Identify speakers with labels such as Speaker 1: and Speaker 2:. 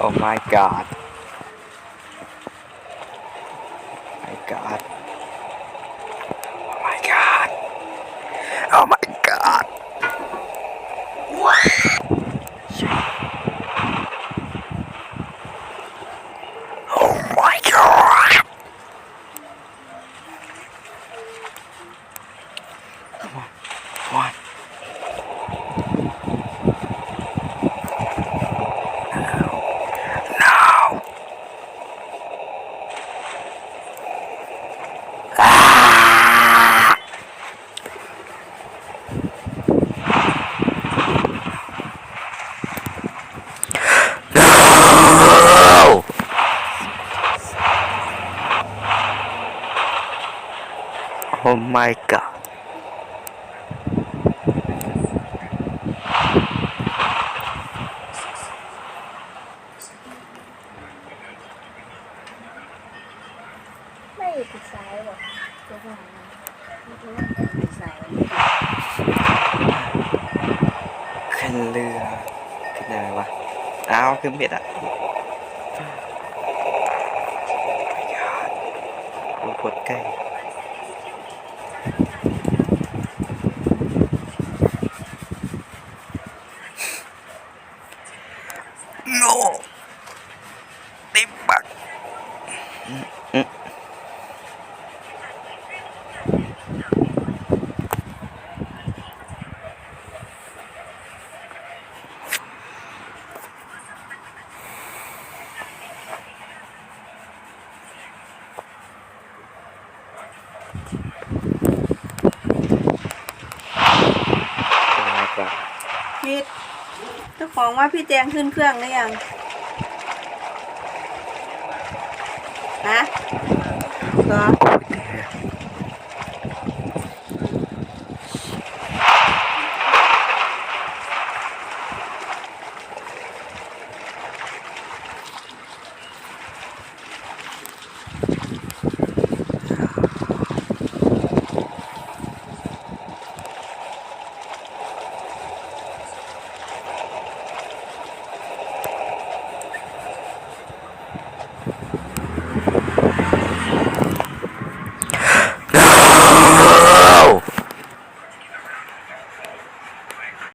Speaker 1: Oh my god. My god. Oh my god. Oh my god. Oh my god. Come on. Oh my god.
Speaker 2: Mày thì trái rồi, đúng rồi.
Speaker 1: ขึ้นเรือ ขึ้นอะไรวะ อ้าวขึ้นเบ็ดอะดูกดใกล้โง่ติดบักอืม
Speaker 3: พี่เจ้าของว่าพี่แจงขึ้นเครื่องหรือยังฮะเหรอ